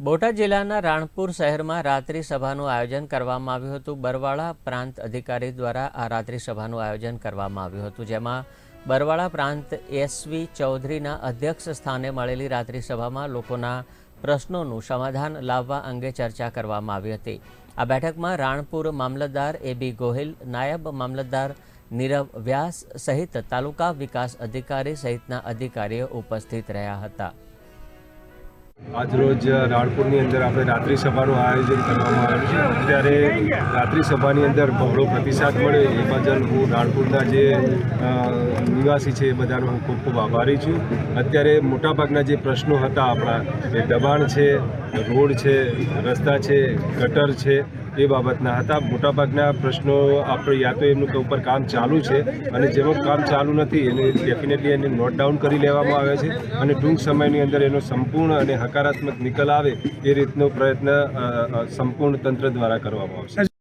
બોટાદ જિલ્લાના રાણપુર શહેરમાં રાત્રિ સભાનું આયોજન કરવામાં આવ્યું હતું. બરવાળા પ્રાંત અધિકારી દ્વારા આ રાત્રિ સભાનું આયોજન કરવામાં આવ્યું હતું, જેમાં બરવાળા પ્રાંત એસવી ચૌધરીના અધ્યક્ષ સ્થાને મળેલી રાત્રિ સભામાં લોકોના પ્રશ્નોનું સમાધાન લાવવા અંગે ચર્ચા કરવામાં આવી હતી. આ બેઠકમાં રાણપુર મામલતદાર એ બી ગોહિલ, નાયબ મામલતદાર નીરવ વ્યાસ સહિત તાલુકા વિકાસ અધિકારી સહિતના અધિકારીઓ ઉપસ્થિત રહ્યા હતા. આજરોજ રાણપુરની અંદર આપણે રાત્રિ સભાનું આયોજન કરવામાં આવ્યું છે. અત્યારે રાત્રિ સભાની અંદર બહોળો પ્રતિસાદ મળે એ બદલ હું રાણપુરના જે નિવાસી છે એ બધાનો હું ખૂબ ખૂબ આભારી છું. અત્યારે મોટાભાગના જે પ્રશ્નો હતા આપણા, એ દબાણ છે, રોડ છે, રસ્તા છે, ગટર છે એ બાબતના હતા. મોટાભાગના પ્રશ્નો આપણે યા તો એમનું ઉપર કામ ચાલુ છે અને જેમાં કામ ચાલુ નથી એને ડેફિનેટલી એને નોટ ડાઉન કરી લેવામાં આવે છે અને ટૂંક સમયની અંદર એનો સંપૂર્ણ અને હકારાત્મક નિકાલ આવે એ રીતનો પ્રયત્ન સંપૂર્ણ તંત્ર દ્વારા કરવામાં આવશે.